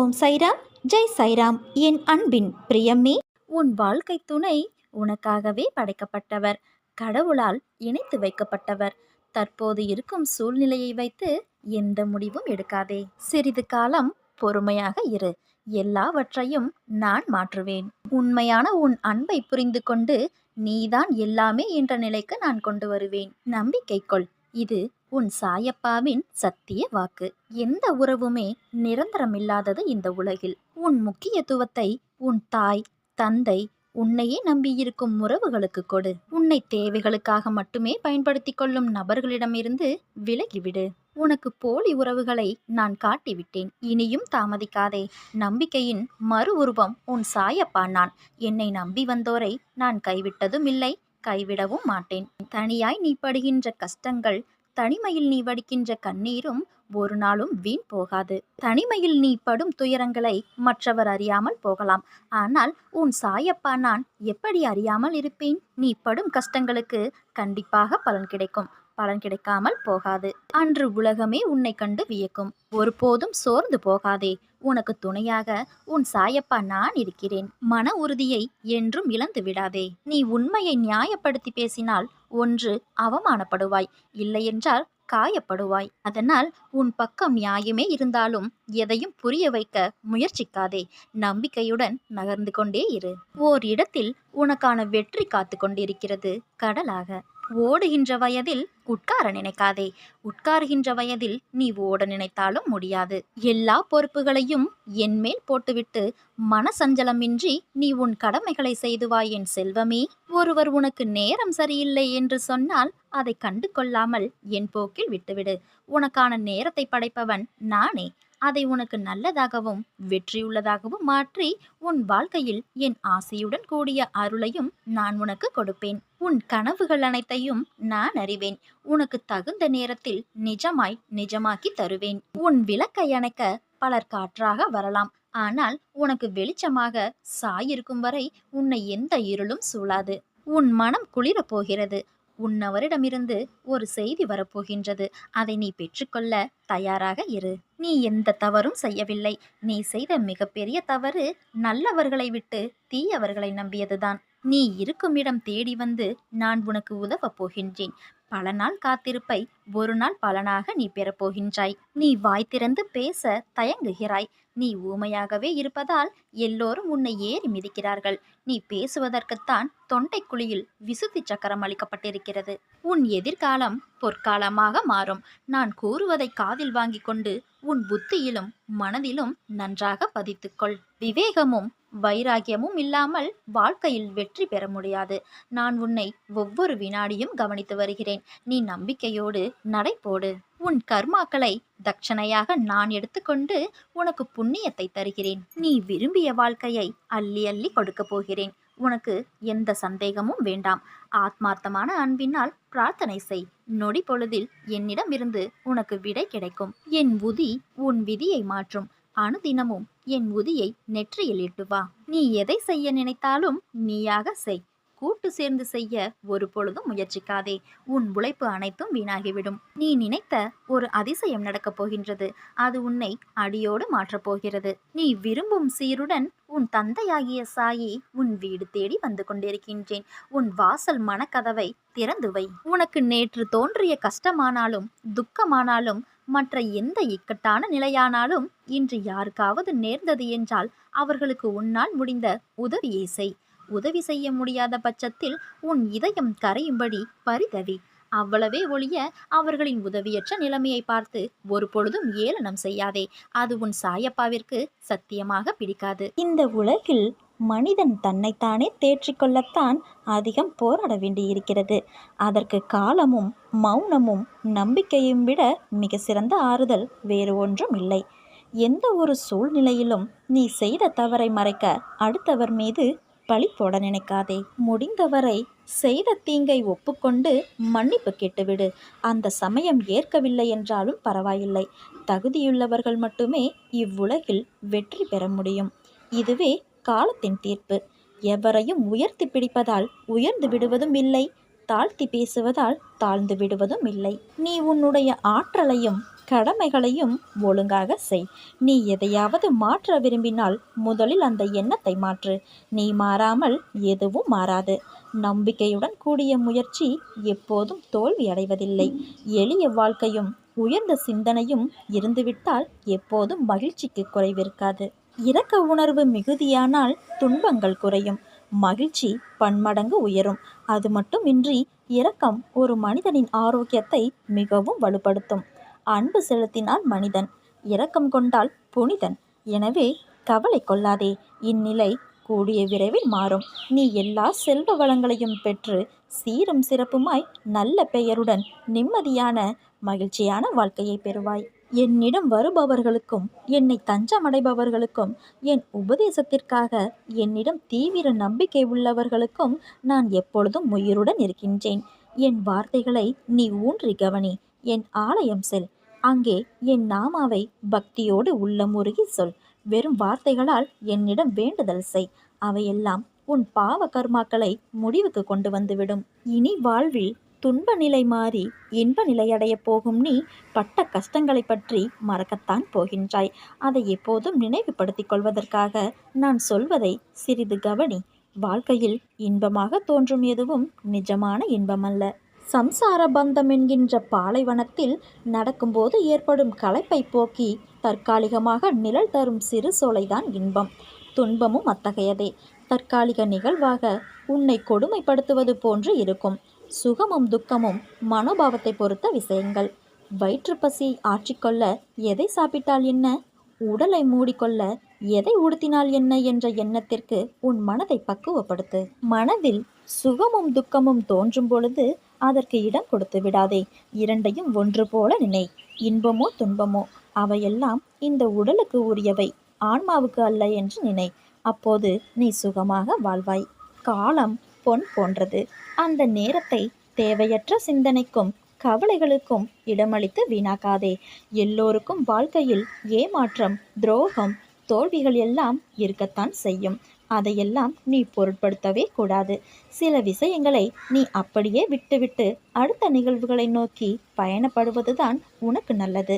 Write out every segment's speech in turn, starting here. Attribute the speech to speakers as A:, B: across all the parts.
A: ஓம் சைராம் ஜெய் சைராம் என் அன்பின் பிரியம்மே உன் வாழ்க்கை துணை உனக்காகவே படைக்கப்பட்டவர் கடவுளால் இணைத்து வைக்கப்பட்டவர் தற்போது இருக்கும் சூழ்நிலையை வைத்து எந்த முடிவும் எடுக்காதே சிறிது காலம் பொறுமையாக இரு எல்லாவற்றையும் நான் மாற்றுவேன் உண்மையான உன் அன்பை புரிந்து கொண்டு நீதான் எல்லாமே என்ற நிலைக்கு நான் கொண்டு வருவேன் நம்பிக்கை கொள் இது உன் சாயப்பாவின் சத்திய வாக்கு எந்த உறவுமே நிரந்தரமில்லாதது இந்த உலகில் உன் முக்கியத்துவத்தை உன் தாய் தந்தை உன்னையே நம்பியிருக்கும் உறவுகளுக்கு கொடு உன்னை தேவைகளுக்காக மட்டுமே பயன்படுத்தி கொள்ளும் நபர்களிடமிருந்து விலகிவிடு உனக்கு போலி உறவுகளை நான் காட்டிவிட்டேன் இனியும் தாமதிக்காதே நம்பிக்கையின் மறு உருவம் உன் சாயப்பா நான் என்னை நம்பி வந்தோரை நான் கைவிட்டதும் இல்லை கைவிடவும் மாட்டேன் தனியாய் நீ படுகின்ற கஷ்டங்கள் தனிமையில் நீ வடிக்கின்ற கண்ணீரும் ஒரு நாளும் வீண் போகாது தனிமையில் நீ படும் துயரங்களை மற்றவர் அறியாமல் போகலாம் ஆனால் உன் சாயப்பா நான் எப்படி அறியாமல் இருப்பேன் நீ படும் கஷ்டங்களுக்கு கண்டிப்பாக பலன் கிடைக்கும் பலன் கிடைக்காமல் போகாது அன்று உலகமே உன்னை கண்டு வியக்கும் ஒருபோதும் சோர்ந்து போகாதே உனக்கு துணையாக உன் சாயப்பா நான் இருக்கிறேன் மன உறுதியை என்றும் இழந்து விடாதே நீ உண்மையை நியாயப்படுத்தி பேசினால் ஒன்று அவமானப்படுவாய் இல்லையென்றால் காயப்படுவாய் அதனால் உன் பக்கம் நியாயமே இருந்தாலும் எதையும் புரிய வைக்க முயற்சிக்காதே நம்பிக்கையுடன் நகர்ந்து கொண்டே இரு ஓர் இடத்தில் உனக்கான வெற்றி காத்து கொண்டிருக்கிறது கடலாக ஓடுகின்ற வயதில் உட்கார நினைக்காதே உட்காருகின்ற வயதில் நீ ஓட நினைத்தாலும் முடியாது எல்லா பொறுப்புகளையும் என்மேல் போட்டுவிட்டு மனசஞ்சலமின்றி நீ உன் கடமைகளை செய்து வா என் செல்வமே ஒருவர் உனக்கு நேரம் சரியில்லை என்று சொன்னால் அதை கண்டு கொள்ளாமல் என் போக்கில் விட்டுவிடு உனக்கான நேரத்தை படைப்பவன் நானே அதை உனக்கு நல்லதாகவும் வெற்றியுள்ளதாகவும் மாற்றி உன் வாழ்க்கையில் என் ஆசையுடன் கூடிய அருளையும் நான் உனக்கு கொடுப்பேன் உன் கனவுகள் அனைத்தையும் நான் அறிவேன் உனக்கு தகுந்த நேரத்தில் நிஜமாய் நிஜமாக்கி தருவேன் உன் விளக்கை அணைக்க பலர் காற்றாக வரலாம் ஆனால் உனக்கு வெளிச்சமாக சாயிருக்கும் வரை உன்னை எந்த இருளும் சூழாது உன் மனம் குளிரப் போகிறது உன்னவரிடமிருந்து ஒரு செய்தி வரப்போகின்றது அதை நீ பெற்றுக்கொள்ள தயாராக இரு நீ எந்த தவறும் செய்யவில்லை நீ செய்த மிகப்பெரிய தவறு நல்லவர்களை விட்டு தீயவர்களை நம்பியதுதான் நீ இருக்கும் இடம் தேடி வந்து நான் உனக்கு உதவப் போகின்றேன் பல நாள் காத்திருப்பை ஒரு நாள் பலனாக நீ பெறப்போகின்றாய் நீ வாய் திறந்து பேச தயங்குகிறாய் நீ ஊமையாகவே இருப்பதால் எல்லோரும் உன்னை ஏறி மிதிக்கிறார்கள் நீ பேசுவதற்குத்தான் தொண்டைக்குழியில் விசுத்தி சக்கரம் அளிக்கப்பட்டிருக்கிறது உன் எதிர்காலம் பொற்காலமாக மாறும் நான் கூறுவதை காதில் வாங்கி கொண்டு உன் புத்தியிலும் மனதிலும் நன்றாக பதித்துக்கொள் விவேகமும் வைராகியமும் இல்லாமல் வாழ்க்கையில் வெற்றி பெற முடியாது நான் உன்னை ஒவ்வொரு வினாடியும் கவனித்து வருகிறேன் நீ நம்பிக்கையோடு நடை போடு உன் கர்மாக்களை தட்சணையாக நான் எடுத்துக்கொண்டு உனக்கு புண்ணியத்தை தருகிறேன் நீ விரும்பிய வாழ்க்கையை அள்ளி அள்ளி கொடுக்க போகிறேன் உனக்கு எந்த சந்தேகமும் வேண்டாம் ஆத்மார்த்தமான அன்பினால் பிரார்த்தனை செய் நொடி பொழுதில் என்னிடமிருந்து உனக்கு விடை கிடைக்கும் என் உதி உன் விதியை மாற்றும் அனுதினமும் என் உதியை நெற்றியில் இட்டு வா நீ எதை செய்ய நினைத்தாலும் நீயாக செய் கூட்டு சேர்ந்து செய்ய ஒரு பொழுதும் முயற்சிக்காதே உன் உழைப்பு அனைத்தும் வீணாகிவிடும் நீ நினைத்த ஒரு அதிசயம் நடக்கப் போகின்றது அது உன்னை அடியோடு மாற்றப் போகிறது நீ விரும்பும் சீருடன் உன் தந்தையாகிய சாயி உன் வீடு தேடி வந்து கொண்டிருக்கின்றேன் உன் வாசல் மனக்கதவை திறந்து வை உனக்கு நேற்று தோன்றிய கஷ்டமானாலும் துக்கமானாலும் மற்ற எந்த இக்கட்டான நிலையானாலும் இன்று யாருக்காவது நேர்ந்தது என்றால் அவர்களுக்கு உன்னால் முடிந்த உதவியே செய் உதவி செய்ய முடியாத பட்சத்தில் உன் இதயம் கரையும்படி பரிதவி அவ்வளவே ஒழிய அவர்களின் உதவியற்ற நிலைமையை பார்த்து ஒரு பொழுதும் ஏளனம் செய்யாதே அது உன் சாயப்பாவிற்கு சத்தியமாக பிடிக்காது இந்த உலகில் மனிதன் தன்னைத்தானே தேற்றிக்கொள்ளத்தான் அதிகம் போராட வேண்டியிருக்கிறது அதற்கு காலமும் மௌனமும் நம்பிக்கையும் விட மிக சிறந்த ஆறுதல் வேறு ஒன்றும் இல்லை எந்த ஒரு சூழ்நிலையிலும் நீ செய்த தவறை மறைக்க அடுத்தவர் மீது பழி போட நினைக்காதே முடிந்தவரை செய்த தீங்கை ஒப்புக்கொண்டு மன்னிப்பு கேட்டுவிடு அந்த சமயம் ஏற்கவில்லை என்றாலும் பரவாயில்லை தகுதியுள்ளவர்கள் மட்டுமே இவ்வுலகில் வெற்றி பெற முடியும் இதுவே காலத்தின் தீர்ப்பு எவரையும் உயர்த்தி பிடிப்பதால் உயர்ந்து விடுவதும் இல்லை தாழ்த்தி பேசுவதால் தாழ்ந்து விடுவதும் இல்லை நீ உன்னுடைய ஆற்றலையும் கடமைகளையும் ஒழுங்காக செய் நீ எதையாவது மாற்ற விரும்பினால் முதலில் அந்த எண்ணத்தை மாற்று நீ மாறாமல் எதுவும் மாறாது நம்பிக்கையுடன் கூடிய முயற்சி எப்போதும் தோல்வி அடைவதில்லை எளிய வாழ்க்கையும் உயர்ந்த சிந்தனையும் இருந்துவிட்டால் எப்போதும் மகிழ்ச்சிக்கு குறைவிருக்காது இரக்க உணர்வு மிகுதியானால் துன்பங்கள் குறையும் மகிழ்ச்சி பன்மடங்கு உயரும் அது மட்டுமின்றி இரக்கம் ஒரு மனிதனின் ஆரோக்கியத்தை மிகவும் வலுப்படுத்தும் அன்பு செலுத்தினால் மனிதன் இரக்கம் கொண்டால் புனிதன் எனவே கவலை கொள்ளாதே இந்நிலை கூடிய விரைவில் மாறும் நீ எல்லா செல்வ வளங்களையும் பெற்று சீரும் சிறப்புமாய் நல்ல பெயருடன் நிம்மதியான மகிழ்ச்சியான வாழ்க்கையை பெறுவாய் என்னிடம் வருபவர்களுக்கும் என்னை தஞ்சமடைபவர்களுக்கும் என் உபதேசத்திற்காக என்னிடம் தீவிர நம்பிக்கை உள்ளவர்களுக்கும் நான் எப்பொழுதும் உயிருடன் இருக்கின்றேன் என் வார்த்தைகளை நீ ஊன்றி கவனி என் ஆலயம் செல் அங்கே என் நாமாவை பக்தியோடு உள்ளமுருகி சொல் வெறும் வார்த்தைகளால் என்னிடம் வேண்டுதல் செய் அவையெல்லாம் உன் பாவ கர்மாக்களை முடிவுக்கு கொண்டு வந்துவிடும் இனி வாழ்வில் துன்ப நிலை மாறி இன்ப நிலையடைய போகும் நீ பட்ட கஷ்டங்களை பற்றி மறக்கத்தான் போகின்றாய் அதை எப்போதும் நினைவுபடுத்திக் கொள்வதற்காக நான் சொல்வதை சிறிது கவனி வாழ்க்கையில் இன்பமாக தோன்றும் எதுவும் நிஜமான இன்பமல்ல சம்சார பந்தம் என்கின்ற பாலைவனத்தில் நடக்கும்போது ஏற்படும் களைப்பை போக்கி தற்காலிகமாக நிழல் தரும் சிறு சோலைதான் இன்பம் துன்பமும் அத்தகையதே தற்காலிக நிகழ்வாக உன்னை கொடுமைப்படுத்துவது போன்று இருக்கும் சுகமும் துக்கமும் மனோபாவத்தை பொறுத்த விஷயங்கள் வயிற்று பசியை ஆற்றிக்கொள்ள எதை சாப்பிட்டால் என்ன உடலை மூடிக்கொள்ள எதை உடுத்தினால் என்ன என்ற எண்ணத்திற்கு உன் மனதை பக்குவப்படுத்து மனதில் சுகமும் துக்கமும் தோன்றும் பொழுது அதற்கு இடம் கொடுத்து விடாதே இரண்டையும் ஒன்று போல நினை இன்பமோ துன்பமோ அவையெல்லாம் இந்த உடலுக்கு உரியவை ஆன்மாவுக்கு அல்ல என்று நினை அப்போது நீ சுகமாக வாழ்வாய் காலம் பொன் போன்றது அந்த நேரத்தை தேவையற்ற சிந்தனைக்கும் கவலைகளுக்கும் இடமளித்து வீணாக்காதே எல்லோருக்கும் வாழ்க்கையில் ஏமாற்றம் துரோகம் தோல்விகள் எல்லாம் இருக்கத்தான் செய்யும் அதையெல்லாம் நீ பொருட்படுத்தவே கூடாது சில விஷயங்களை நீ அப்படியே விட்டுவிட்டு அடுத்த நிகழ்வுகளை நோக்கி பயணப்படுவதுதான் உனக்கு நல்லது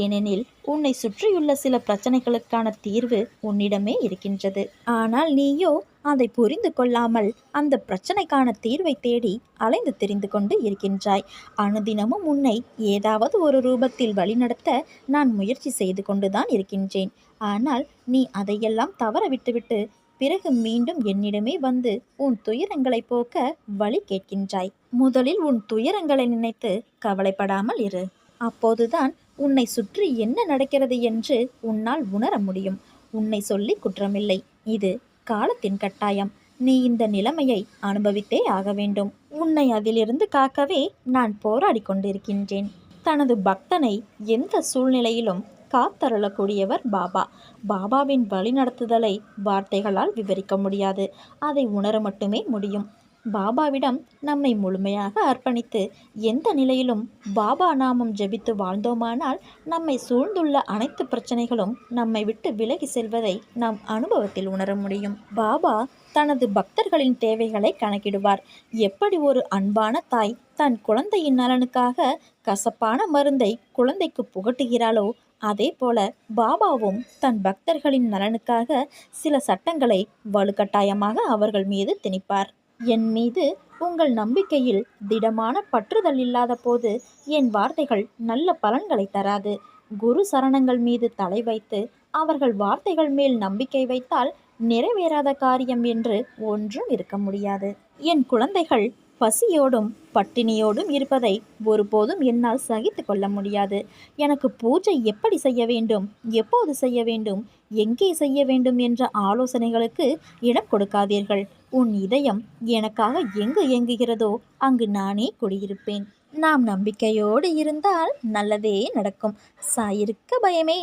A: ஏனெனில் உன்னை சுற்றியுள்ள சில பிரச்சனைகளுக்கான தீர்வு உன்னிடமே இருக்கின்றது ஆனால் நீயோ அதை புரிந்து கொள்ளாமல் அந்த பிரச்சனைக்கான தீர்வை தேடி அலைந்து தெரிந்து கொண்டு இருக்கின்றாய் அனுதினமும் உன்னை ஏதாவது ஒரு ரூபத்தில் வழிநடத்த நான் முயற்சி செய்து கொண்டுதான் இருக்கின்றேன் ஆனால் நீ அதையெல்லாம் தவற விட்டுவிட்டு பிறகு மீண்டும் என்னிடமே வந்து உன் துயரங்களை போக்க வழி கேட்கின்றாய் முதலில் உன் துயரங்களை நினைத்து கவலைப்படாமல் இரு அப்போதுதான் உன்னை சுற்றி என்ன நடக்கிறது என்று உன்னால் உணர முடியும் உன்னை சொல்லி குற்றமில்லை இது காலத்தின் கட்டாயம் நீ இந்த நிலைமையை அனுபவித்தே ஆக வேண்டும் உன்னை அதிலிருந்து காக்கவே நான் போராடி கொண்டிருக்கின்றேன் தனது பக்தனை எந்த சூழ்நிலையிலும் காத்தருளக்கூடியவர் பாபா பாபாவின் வழிநடத்துதலை வார்த்தைகளால் விவரிக்க முடியாது அதை உணர மட்டுமே முடியும் பாபாவிடம் நம்மை முழுமையாக அர்ப்பணித்து எந்த நிலையிலும் பாபா நாமம் ஜெபித்து வாழ்ந்தோமானால் நம்மை சூழ்ந்துள்ள அனைத்து பிரச்சனைகளும் நம்மை விட்டு விலகி செல்வதை நாம் அனுபவத்தில் உணர முடியும் பாபா தனது பக்தர்களின் தேவைகளை கணக்கிடுவார் எப்படி ஒரு அன்பான தாய் தன் குழந்தையின் நலனுக்காக கசப்பான மருந்தை குழந்தைக்கு புகட்டுகிறாளோ அதே போல பாபாவும் தன் பக்தர்களின் நலனுக்காக சில சட்டங்களை வலுக்கட்டாயமாக அவர்கள் மீது திணிப்பார் என் மீது உங்கள் நம்பிக்கையில் திடமான பற்றுதல் இல்லாத போது என் வார்த்தைகள் நல்ல பலன்களை தராது குரு சரணங்கள் மீது தலை வைத்து அவர்கள் வார்த்தைகள் மேல் நம்பிக்கை வைத்தால் நிறைவேறாத காரியம் என்று ஒன்றும் இருக்க முடியாது என் குழந்தைகள் பசியோடும் பட்டினியோடும் இருப்பதை ஒருபோதும் என்னால் சகித்து கொள்ள முடியாது எனக்கு பூஜை எப்படி செய்ய வேண்டும் எப்போது செய்ய வேண்டும் எங்கே செய்ய வேண்டும் என்ற ஆலோசனைகளுக்கு இடம் கொடுக்காதீர்கள் உன் இதயம் எனக்காக எங்கு இயங்குகிறதோ அங்கு நானே குடியிருப்பேன் நாம் நம்பிக்கையோடு இருந்தால் நல்லதே நடக்கும் சாயிருக்க பயமே